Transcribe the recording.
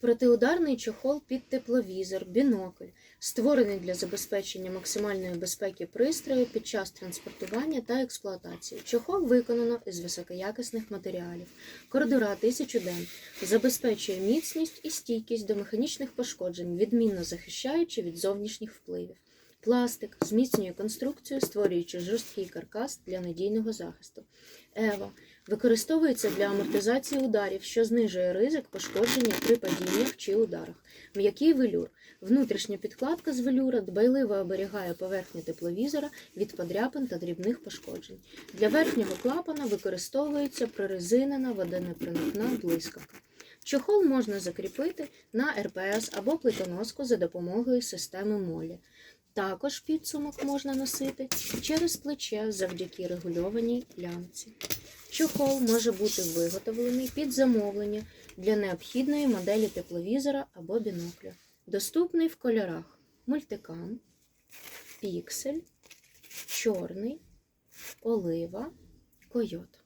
Протиударний чохол під тепловізор, бінокль, створений для забезпечення максимальної безпеки пристрою під час транспортування та експлуатації. Чохол виконано із високоякісних матеріалів. Кордура 1000 ден забезпечує міцність і стійкість до механічних пошкоджень, відмінно захищаючи від зовнішніх впливів. Пластик зміцнює конструкцію, створюючи жорсткий каркас для надійного захисту. Ева використовується для амортизації ударів, що знижує ризик пошкодження при падіннях чи ударах. М'який велюр. Внутрішня підкладка з велюра дбайливо оберігає поверхню тепловізора від подряпин та дрібних пошкоджень. Для верхнього клапана використовується прорезинена водонепроникна блискавка. Чохол можна закріпити на РПС або плитоноску за допомогою системи молі. Також підсумок можна носити через плече завдяки регульованій лямці. Чохол може бути виготовлений під замовлення для необхідної моделі тепловізора або бінокля. Доступний в кольорах мультикам, піксель, чорний, олива, койот.